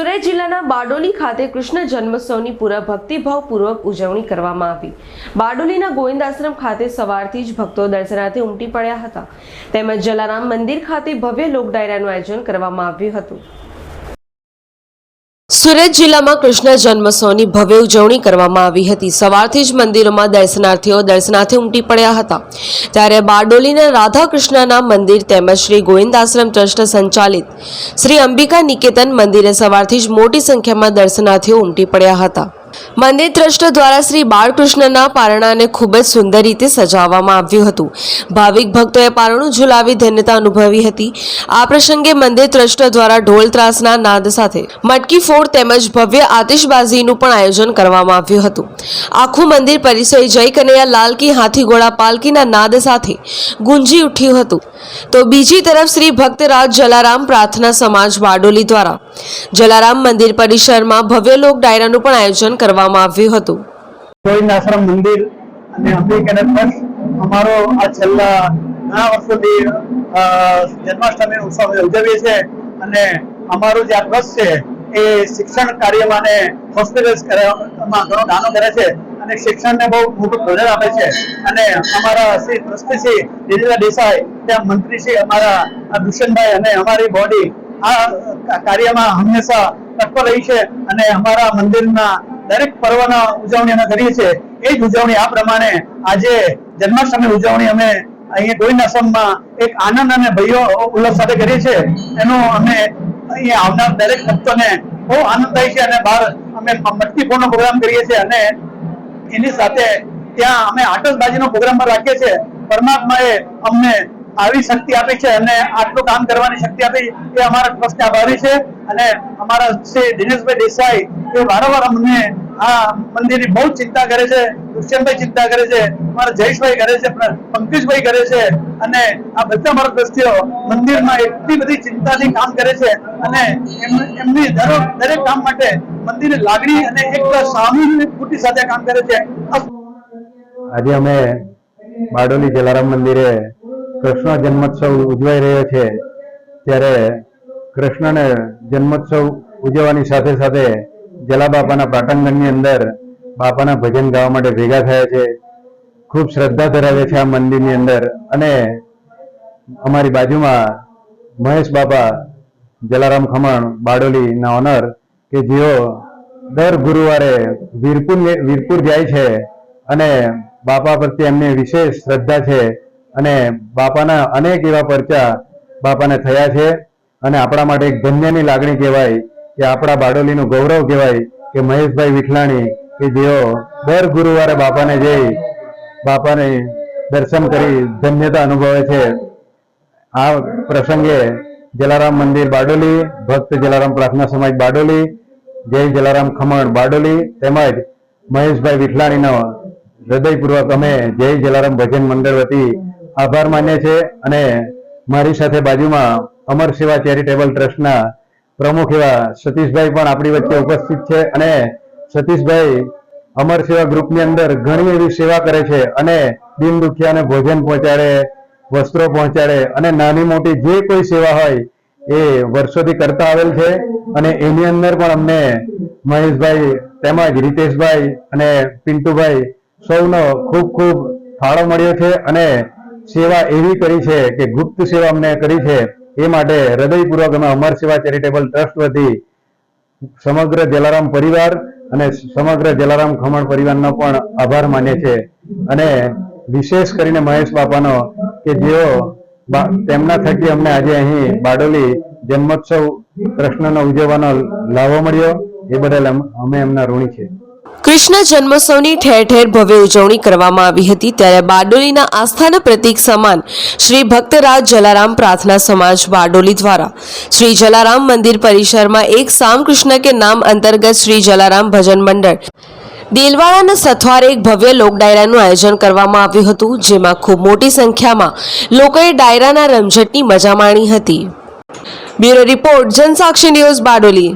જિલ્લાના બારડોલી ખાતે કૃષ્ણ જન્મોત્સવની પૂરા ભક્તિભાવપૂર્વક ઉજવણી કરવામાં આવી. બારડોલીના ગોવિંદ આશ્રમ ખાતે સવારથી જ ભક્તો દર્શનાર્થે ઉમટી પડ્યા હતા. તેમજ જલારામ મંદિર ખાતે ભવ્ય લોક ડાયરાનું આયોજન કરવામાં આવ્યું હતું. સુરત જિલ્લામાં કૃષ્ણ જન્મોત્સવની ભવ્ય ઉજવણી કરવામાં આવી હતી. સવારથી જ મંદિરોમાં દર્શનાર્થીઓ દર્શનાર્થે ઉમટી પડ્યા હતા. ત્યારે બારડોલીના રાધાકૃષ્ણના મંદિર તેમજ શ્રી ગોવિંદ આશ્રમ ટ્રસ્ટ સંચાલિત શ્રી અંબિકા નિકેતન મંદિરે સવારથી જ મોટી સંખ્યામાં દર્શનાર્થીઓ ઉમટી પડ્યા હતા. મંદિર ટ્રસ્ટ દ્વારા શ્રી બાળકૃષ્ણના પારણાને ખૂબ જ સુંદર રીતે સજાવવામાં આવ્યું હતું. ભાવિક ભક્તોએ પારણું ઝુલાવી ધન્યતા અનુભવી હતી. આ પ્રસંગે મંદિર ટ્રસ્ટ દ્વારા ઢોલ ત્રાસના નાદ સાથે મટકી ફોડ તેમજ ભવ્ય આતિશબાજીનું પણ આયોજન કરવામાં આવ્યું હતું. આખું મંદિર પરિસર જય કનૈયા લાલ કી હાથી ઘોડા પાલકીના નાદ સાથે ગુંજી ઉઠ્યું હતું. તો બીજી તરફ શ્રી ભક્તરાજ જલારામ પ્રાર્થના સમાજ બારડોલી દ્વારા. જલારામ મંદિર પરિસરમાં ભવ્ય લોક ડાયરાનું પણ આયોજન કરવામાં આવ્યું હતું. ગોવિંદ આશ્રમ મંદિર અને અંબિકાના ટ્રસ્ટ અમારો આ છેલ્લા ઘણા વર્ષોથી જન્માષ્ટમી ઉત્સવ ઉજવીએ છીએ અને અમારું જે આ ટ્રસ્ટ છે એ શિક્ષણ કાર્યમાં અને હોસ્પિટલ્સ કરવામાં ઘણો દાનો કરે છે અને શિક્ષણને બહુ મોટું પ્રોજેક્ટ આપે છે. અને અમારા શ્રી ટ્રસ્ટી શ્રી દિલીલા દેસાઈ, ત્યાં મંત્રી શ્રી અમારા દુષ્યંતભાઈ અને અમારી બોડી આ કાર્યમાં હંમેશા તત્પર રહી છે અને અમારા મંદિરના દરેક પર્વના ઉજવણી અમે કરીએ છીએ. એ જ ઉજવણી આ પ્રમાણે આજે જન્માષ્ટમી ઉજવણી અમે અહીંયા ગોવિંદ આશ્રમમાં એક આનંદ અને ભયો ઉલ્લાસ સાથે કરીએ છીએ. એનો અમે અહીંયા આવનાર દરેક ભક્તોને બહુ આનંદ થાય છે અને બહાર અમે મટકી ફોડનો પ્રોગ્રામ કરીએ છીએ અને એની સાથે ત્યાં અમે આટસબાજીનો પ્રોગ્રામ પણ રાખીએ છીએ. પરમાત્માએ અમને આવી શક્તિ આપી છે અને આટલું કામ કરવાની શક્તિ આપી એ અમારા ટ્રસ્ટને આભારી છે. અને અમારા શ્રી દિનેશભાઈ દેસાઈ, એ વારંવાર અમને આ મંદિરની બહુ ચિંતા કરે છે, દુષ્યંતભાઈ ચિંતા કરે છે, અમારા જયેશભાઈ કરે છે પંકજભાઈ કરે છે, અને આ બધા મારા દ્રષ્ટિઓ મંદિરમાં એટલી બધી ચિંતાથી કામ કરે છે, અને એમની દરેક દરેક કામ માટે મંદિરની લાગણી અને એક સામૂહિક સાથે કામ કરે છે. આજે અમે બારડોલી જલારામ મંદિરે કૃષ્ણ જન્મોત્સવ ઉજવાઈ રહ્યો છે, ત્યારે કૃષ્ણને જન્મોત્સવ ઉજવવાની સાથે સાથે જલા બાપાના પાટણગણની અંદર બાપાના ભજન ગાવા માટે ભેગા થયા છે. ખૂબ શ્રદ્ધા ધરાવે છે આ મંદિરની અંદર અને અમારી બાજુમાં મહેશ બાપા, જલારામ ખમણ બારડોલીના ઓનર કે જેઓ દર ગુરુવારે વીરપુર વીરપુર જાય છે અને બાપા પ્રત્યે એમને વિશેષ શ્રદ્ધા છે અને બાપાના અનેક એવા પરચા બાપાને થયા છે. અને આપણા માટે એક ધન્યની લાગણી કહેવાય કે આપણા બારડોલીનું ગૌરવ કહેવાય કે મહેશભાઈ વિઠલાણી કે જેઓ દર ગુરુવારે બાપાને જઈ બાપાને દર્શન કરી ધન્યતા અનુભવે છે. આ પ્રસંગે જલારામ મંદિર બારડોલી, ભક્ત જલારામ પ્રાર્થના સમાજ બારડોલી, જય જલારામ ખમણ બારડોલી તેમજ મહેશભાઈ વિઠલાણીનો હૃદયપૂર્વક અમે જય જલારામ ભજન મંડળ વતી આભાર માન્ય છે અને મારી સાથે બાજુમાં અમર સેવા ચેરિટેબલ ટ્રસ્ટના પ્રમુખ એવા સતીશભાઈ પણ આપણી વચ્ચે ઉપસ્થિત છે અને સતીશભાઈ અમર સેવા ગ્રુપની અંદર ઘણી એવી સેવા કરે છે અને દિન દુખિયાને ભોજન પહોંચાડે, વસ્ત્રો પહોંચાડે અને નાની મોટી જે કોઈ સેવા હોય એ વર્ષોથી કરતા આવેલ છે અને એની અંદર પણ અમને મહેશભાઈ તેમજ રીતેશભાઈ અને પિન્ટુભાઈ સૌનો ખૂબ ખૂબ ફાળો મળ્યો છે અને સેવા એવી કરી છે કે ગુપ્ત સેવા અમને કરી છે, એ માટે હૃદયપૂર્વક અમે અમર સેવા ચેરિટેબલ ટ્રસ્ટ વતી સમગ્ર જલારામ પરિવાર અને સમગ્ર જલારામ ખમણ પરિવારનો પણ આભાર માને છે અને વિશેષ કરીને મહેશ બાપાનો કે જેઓ તેમના થકી અમને આજે અહીં બારડોલી જન્મોત્સવ કૃષ્ણનો ઉજવવાનો લાવો મળ્યો, એ બદલ અમે એમના ઋણી છે કૃષ્ણ જન્મોત્સવની ઠેર ઠેર ભવ્ય ઉજવણી કરવામાં આવી હતી. ત્યારે બારડોલીના આસ્થાના પ્રતીક સમાન શ્રી ભક્તરાજ જલારામ પ્રાર્થના સમાજ બારડોલી દ્વારા શ્રી જલારામ મંદિર પરિસરમાં એક સામ કૃષ્ણ કે નામ અંતર્ગત શ્રી જલારામ ભજન મંડળ દેલવાડાના સથવારે એક ભવ્ય લોક ડાયરાનું આયોજન કરવામાં આવ્યું હતું, જેમાં ખૂબ મોટી સંખ્યામાં લોકોએ ડાયરાના રમઝટની મજા માણી હતી. Bureau report Jansakshi news Bardoli.